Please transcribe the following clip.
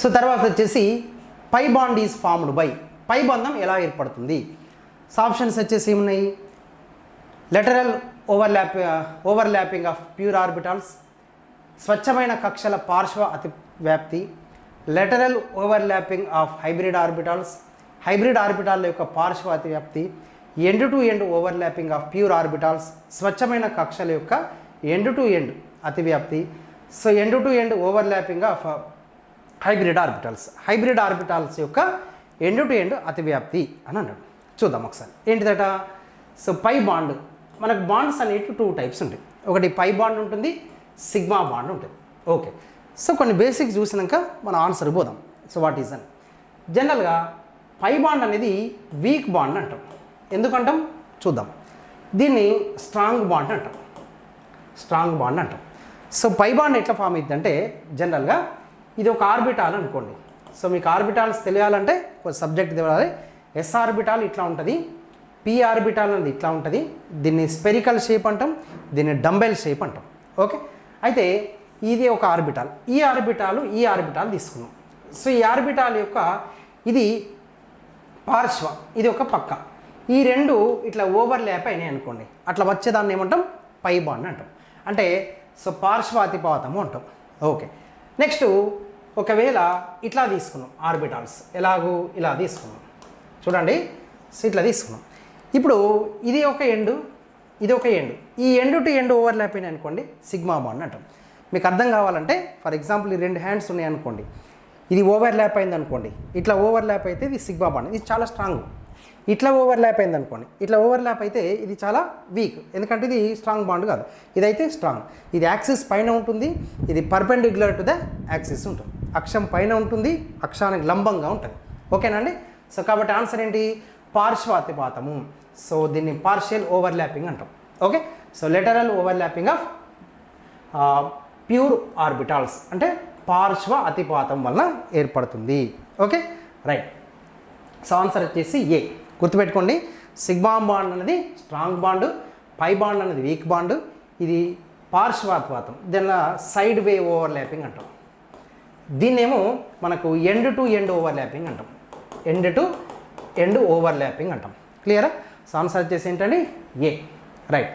So తర్వాత వచ్చేసి pi bond is formed by pi బంధం ఎలా ఏర్పడుతుంది? సో ఆప్షన్స్ వచ్చేసి ఏమున్నాయి? Lateral overlap overlapping of pure orbitals స్వచ్ఛమైన కక్షల పార్శ్వ అతి వ్యాప్తి lateral overlapping of hybrid orbitals hybrid orbital యొక్క పార్శ్వ అతివ్యాప్తి end to end overlapping of pure orbitals స్వచ్ఛమైన కక్షల యొక్క ఎండ్ టు ఎండ్ అతివ్యాప్తి. So end to end overlapping of hybrid orbitals. Hybrid orbitals యొక్క ఎండ్ టు ఎండ్ అతివ్యాప్తి అని అన్నాడు. చూద్దాం ఒకసారి. ఏంటిదట? So pi bond. మనకు బాండ్స్ అనేవి టూ టైప్స్ ఉంటాయి. ఒకటి పై బాండ్ ఉంటుంది సిగ్మా బాండ్ ఉంటుంది. ఓకే. సో కొన్ని బేసిక్స్ చూసినాక మన ఆన్సర్ పోదాం. సో వాట్ ఈజ్ అని. జనరల్గా పై బాండ్ అనేది వీక్ బాండ్ అంటాం. ఎందుకంటాం? చూద్దాం. దీన్ని స్ట్రాంగ్ బాండ్ అంటాం. స్ట్రాంగ్ బాండ్ అంటాం. సో పై బాండ్ ఎట్లా ఫామ్ అవుతుందంటే జనరల్గా ఇది ఒక ఆర్బిటాల్ అనుకోండి. సో మీకు ఆర్బిటాల్స్ తెలియాలంటే ఒక సబ్జెక్ట్ తెలియాలి. ఎస్ ఆర్బిటాల్ ఇట్లా ఉంటుంది. పి ఆర్బిటాల్ అనేది ఇట్లా ఉంటుంది. దీన్ని స్పెరికల్ షేప్ అంటాం దీన్ని డంబెల్ షేప్ అంటాం. ఓకే? అయితే ఇది ఒక ఆర్బిటాల్. ఈ ఆర్బిటాలు ఈ ఆర్బిటాల్ తీసుకున్నాం. సో ఈ ఆర్బిటాల్ యొక్క ఇది పార్శ్వ ఇది ఒక పక్క. ఈ రెండు ఇట్లా ఓవర్ ల్యాప్ అయినాయి అనుకోండి. అట్లా వచ్చేదాన్ని ఏమంటాం? పై బాండ్ అంటాం. అంటే సో పార్శ్వాతిపాతము అంటాం. ఓకే? నెక్స్ట్ ఒకవేళ ఇట్లా తీసుకున్నాం ఆర్బిటాల్స్. ఎలాగూ ఇలా తీసుకున్నాం. చూడండి సో ఇట్లా తీసుకున్నాం. ఇప్పుడు ఇది ఒక ఎండు ఇది ఒక ఎండు. ఈ ఎండు టు ఎండు ఓవర్ ల్యాప్ అయినాయి అనుకోండి సిగ్మా బాండ్ అంటాం. మీకు అర్థం కావాలంటే ఫర్ ఎగ్జాంపుల్ ఈ రెండు హ్యాండ్స్ ఉన్నాయి అనుకోండి. ఇది ఓవర్ ల్యాప్ అయింది అనుకోండి ఇట్లా ఓవర్ ల్యాప్ అయితే ఇది సిగ్మా బాండ్ ఇది చాలా స్ట్రాంగ్ ఇట్లా ఓవర్ ల్యాప్ అయింది అనుకోండి ఇట్లా ఓవర్ ల్యాప్ అయితే ఇది చాలా వీక్ ఎందుకంటే ఇది స్ట్రాంగ్ బాండ్ కాదు. ఇదైతే స్ట్రాంగ్ ఇది యాక్సిస్ పైన ఉంటుంది ఇది పర్పెండిక్యులర్ టు ద యాక్సిస్ ఉంటుంది. అక్షం పైన ఉంటుంది అక్షానికి లంబంగా ఉంటుంది. ఓకేనండి సో కాబట్టి ఆన్సర్ ఏంటి? పార్శ్వాతిపాతము. సో దీన్ని పార్షియల్ ఓవర్ ల్యాపింగ్ అంటాం. Okay? So lateral overlapping of pure orbitals అంటే పార్శ్వ అతిపాతం వలన ఏర్పడుతుంది. ఓకే? రైట్ సో ఆన్సర్ వచ్చేసి ఏ? గుర్తుపెట్టుకోండి. సిగ్మా బాండ్ అనేది స్ట్రాంగ్ బాండ్ పై బాండ్ అనేది వీక్ బాండ్ ఇది పార్శ్వాత్వాతం దీనిలో సైడ్ వే ఓవర్ ల్యాపింగ్ అంటాం. దీన్నేమో మనకు end to end overlapping అంటాం. End to end overlapping అంటాం క్లియరా సో ఆన్సర్ వచ్చేసి ఏంటండి? ఏ రైట్